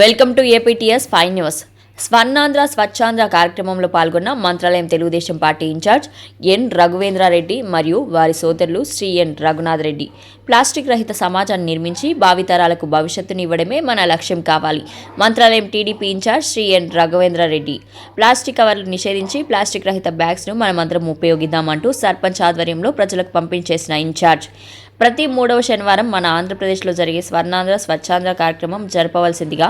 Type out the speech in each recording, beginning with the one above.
Welcome to APTS five news. Swarnandhra Swachhandhra కార్యక్రమంలో పాల్గొన్న Mantralayam Telugu Desam party incharge N Raghuvendra Reddy మరియు వారి సోదరులు శ్రీ ఎన్ రఘునాథ్ రెడ్డి. ప్లాస్టిక్ రహిత సమాజాన్ని నిర్మించి భావితరాలకు భవిష్యత్తుని ఇవ్వడమే మన లక్ష్యం కావాలి Mantralayam TDP incharge Shri N Raghuvendra Reddy. Plastic కవర్లు నిషేధించి ప్లాస్టిక్ రహిత బ్యాగ్స్ను మనమందరం ఉపయోగిద్దామంటూ సర్పంచ్ ఆధ్వర్యంలో ప్రజలకు పంపించేసిన ఇన్ఛార్జ్. ప్రతి మూడవ శనివారం మన ఆంధ్రప్రదేశ్లో జరిగే స్వర్ణాంధ్ర స్వచ్ఛాంధ్ర కార్యక్రమం జరపవలసిందిగా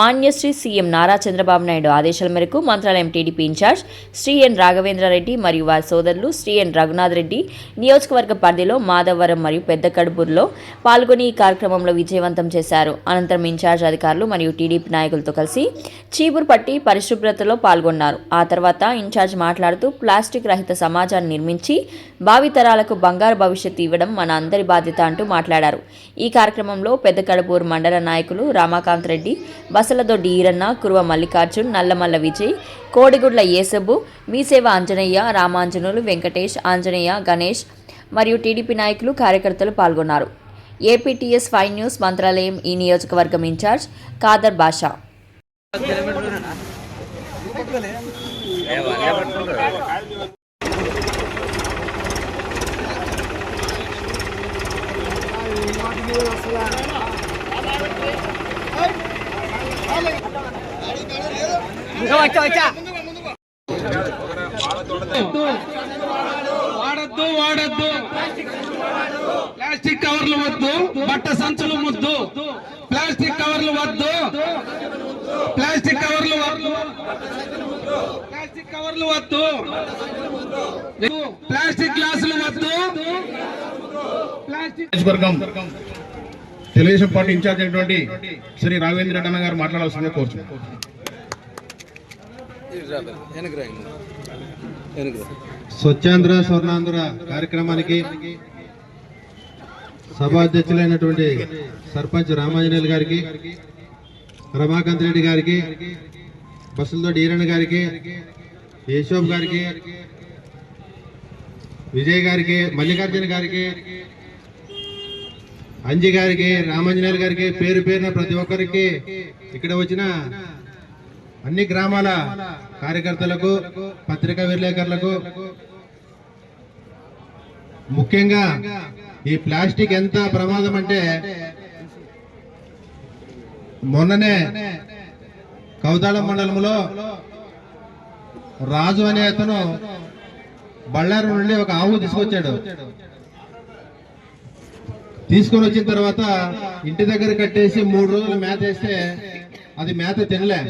మాన్యశ్రీ సీఎం నారా చంద్రబాబు నాయుడు ఆదేశాల మేరకు Mantralayam TDP incharge Shri N Raghavendra Reddy మరియు వారి సోదరులు శ్రీ ఎన్ రఘునాథ్ రెడ్డి నియోజకవర్గ పరిధిలో మాధవరం మరియు పెద్ద కడుపూర్లో పాల్గొని ఈ కార్యక్రమంలో విజయవంతం చేశారు. అనంతరం ఇన్ఛార్జ్ అధికారులు మరియు టీడీపీ నాయకులతో కలిసి చీపురు పట్టి పరిశుభ్రతలో పాల్గొన్నారు. ఆ తర్వాత ఇన్ఛార్జ్ మాట్లాడుతూ ప్లాస్టిక్ రహిత సమాజాన్ని నిర్మించి భావితరాలకు బంగారు భవిష్యత్తు ఇవ్వడం మన అందరి బాధ్యత అంటూ మాట్లాడారు. ఈ కార్యక్రమంలో పెద్ద కడుపూరు మండల నాయకులు రామాకాంత్ రెడ్డి బసలదొడ్డి ఈరన్న కురువ మల్లికార్జున్ నల్లమల్ల విజయ్ కోడిగుడ్ల ఏసబ్బు మీసేవ ఆంజనేయ రామాంజనులు వెంకటేష్ ఆంజనేయ గణేష్ మరియు టీడీపీ నాయకులు కార్యకర్తలు పాల్గొన్నారు. ఏపీటీఎస్ ఫైవ్ న్యూస్ మంత్రాలయం ఈ నియోజకవర్గం ఇన్ఛార్జ్ కాదర్ బాషా. వాడద్దు వాడద్దు. ప్లాస్టిక్ కవర్లు వద్దు బట్ట సంచులు ముద్దు. ప్లాస్టిక్ కవర్లు వద్దు. ప్లాస్టిక్ కవర్లు వద్దు. ప్లాస్టిక్ కవర్లు వద్దు. ప్లాస్టిక్ గ్లాసులు వద్దు. ప్లాస్టిక్ తెలుగుదేశం పార్టీ ఇన్ఛార్జ్ అయినటువంటి శ్రీ రాఘవేంద్ర రెడ్డి అన్న గారు మాట్లాడాల్సిందిగా కోరుచున్నాను స్వచ్ఛాంధ్ర స్వర్ణాంధ్ర కార్యక్రమానికి సభాధ్యక్షులైనటువంటి సర్పంచ్ రామాంజనేయులు గారికి రమాకాంత్ రెడ్డి గారికి బస్సులతోటి ఈరణ గారికి యశోబ్ గారికి విజయ్ గారికి మల్లికార్జున గారికి అంజి గారికి రామాంజనేయులు గారికి పేరు పేరున ప్రతి ఒక్కరికి ఇక్కడ వచ్చిన అన్ని గ్రామాల కార్యకర్తలకు పత్రికా విలేకరులకు. ముఖ్యంగా ఈ ప్లాస్టిక్ ఎంత ప్రమాదం అంటే మొన్ననే కౌతాళం మండలంలో రాజు అనే అతను బళ్ళారు నుండి ఒక ఆవు తీసుకొచ్చాడు. తీసుకొని వచ్చిన తర్వాత ఇంటి దగ్గర కట్టేసి మూడు రోజులు మేత వేస్తే అది మేత తినలే.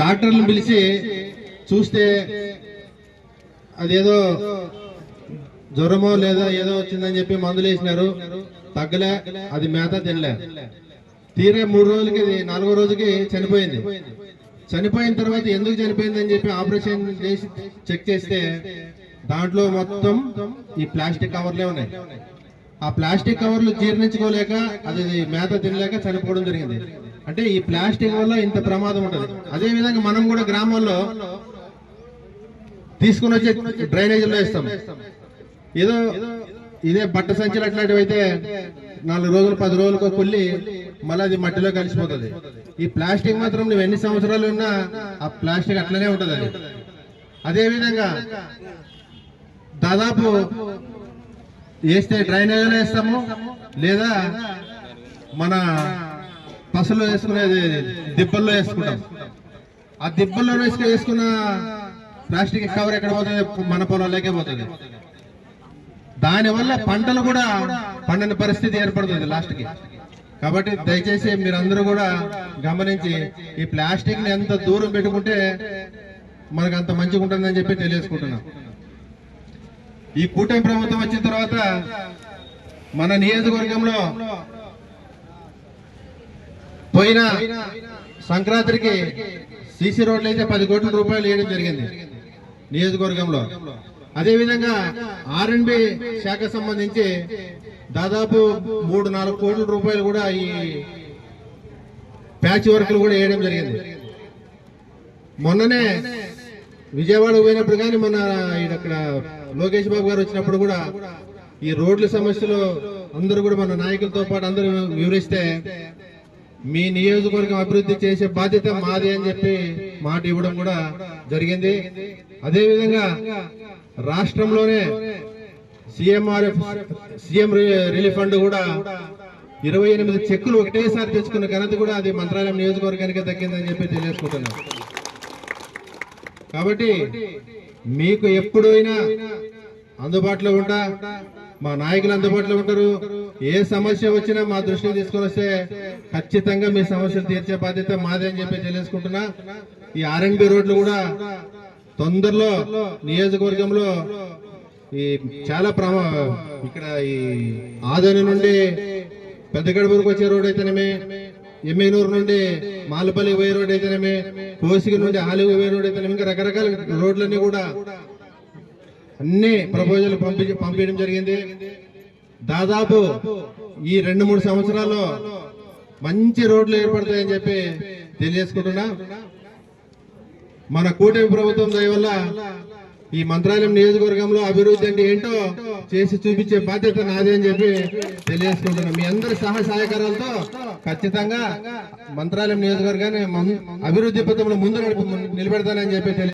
డాక్టర్లు పిలిచి చూస్తే అదేదో జ్వరమో లేదా ఏదో వచ్చిందని చెప్పి మందులు వేసినారు. తగ్గలే అది మేత తినలే. తీరే మూడు రోజులకి నాలుగో రోజుకి చనిపోయింది. చనిపోయిన తర్వాత ఎందుకు చనిపోయిందని చెప్పి ఆపరేషన్ చేసి చెక్ చేస్తే దాంట్లో మొత్తం ఈ ప్లాస్టిక్ కవర్లే ఉన్నాయి. ఆ ప్లాస్టిక్ కవర్లు జీర్ణించుకోలేక అది మేత తినలేక చనిపోవడం జరిగింది. అంటే ఈ ప్లాస్టిక్ వల్ల ఇంత ప్రమాదం ఉంటుంది. అదే విధంగా మనం కూడా గ్రామాల్లో తీసుకుని వచ్చే డ్రైనేజీలో వేస్తాం. ఏదో ఇదే బట్ట సంచులు అట్లాంటివి అయితే నాలుగు రోజులు పది రోజులకు కొల్లి మళ్ళీ అది మట్టిలో కలిసిపోతుంది. ఈ ప్లాస్టిక్ మాత్రం నువ్వు ఎన్ని సంవత్సరాలు ఉన్నా ఆ ప్లాస్టిక్ అట్లనే ఉంటుంది అది. అదేవిధంగా దాదాపు వేస్తే డ్రైనేజీలో వేస్తాము లేదా మన పసులు వేసుకునేది దిబ్బల్లో వేసుకుంటాం. ఆ దిబ్బల్లో వేసుకు వేసుకున్న ప్లాస్టిక్ కవర్ ఎక్కడ పోతుంది? మన పొలంలోకే పోతుంది. దానివల్ల పంటలు కూడా పండని పరిస్థితి ఏర్పడుతుంది లాస్ట్కి. కాబట్టి దయచేసి మీరందరూ కూడా గమనించి ఈ ప్లాస్టిక్ని ఎంత దూరం పెట్టుకుంటే మనకు అంత మంచిగా ఉంటుందని చెప్పి తెలియజేసుకుంటున్నాం. ఈ కూటమి ప్రభుత్వం వచ్చిన తర్వాత మన నియోజకవర్గంలో పోయిన సంక్రాంతికి సీసీ రోడ్లు అయితే పది కోట్ల రూపాయలు వేయడం జరిగింది నియోజకవర్గంలో. అదేవిధంగా ఆర్ఎండ్బి శాఖ సంబంధించి దాదాపు మూడు నాలుగు కోట్ల రూపాయలు కూడా ఈ ప్యాచ్ వర్క్లు కూడా వేయడం జరిగింది. మొన్ననే విజయవాడ పోయినప్పుడు కానీ మన ఇక్కడ లోకేష్ బాబు గారు వచ్చినప్పుడు కూడా ఈ రోడ్ల సమస్యలు అందరూ కూడా మన నాయకులతో పాటు అందరూ వివరిస్తే మీ నియోజకవర్గం అభివృద్ధి చేసే బాధ్యత మాది అని చెప్పి మాట ఇవ్వడం కూడా జరిగింది. అదే విధంగా రాష్ట్రంలోనే సీఎంఆర్ఎఫ్ సీఎం రిలీఫ్ ఫండ్ కూడా ఇరవై ఎనిమిది చెక్కులు ఒకటేసారి తెచ్చుకున్న ఘనత కూడా అది మంత్రాలయం నియోజకవర్గానికి దక్కిందని చెప్పి తెలియజేసుకుంటున్నాం. కాబట్టి మీకు ఎప్పుడైనా అందుబాటులో ఉంటా మా నాయకులు అందుబాటులో ఉంటారు. ఏ సమస్య వచ్చినా మా దృష్టికి తీసుకొని వస్తే ఖచ్చితంగా మీ సమస్యలు తీర్చే బాధ్యత మాదే అని చెప్పి తెలియజేసుకుంటున్నా ఈ ఆర్ఎన్బి రోడ్లు కూడా తొందరలో నియోజకవర్గంలో ఈ చాలా ప్రమా ఇక్కడ ఈ ఆదోని నుండి పెద్ద గడపూరుకు వచ్చే రోడ్ అయితేనేమి ఎమ్మెనూరు నుండి మాలపల్లి పోయే రోడ్ అయితేనేమి కోసిక నుండి ఆలివి పోయే రోడ్ అయితేనేమి ఇంకా రకరకాల రోడ్లన్నీ కూడా అన్ని ప్రపోజల్ పంపి పంపించడం జరిగింది. దాదాపు ఈ రెండు మూడు సంవత్సరాల్లో మంచి రోడ్లు ఏర్పడతాయని చెప్పి తెలియజేసుకుంటున్నా. మన కూటమి ప్రభుత్వం దయ వల్ల ఈ మంత్రాలయం నియోజకవర్గంలో అభివృద్ధి అంటే ఏంటో చేసి చూపించే బాధ్యత నాదే అని చెప్పి తెలియజేసుకుంటున్నాం. మీ అందరి సహాయ సహకారాలతో ఖచ్చితంగా మంత్రాలయం నియోజకవర్గాన్ని మం- అభివృద్ధి పథంలో ముందు నడుపు నిలబెడతానని చెప్పి తెలియ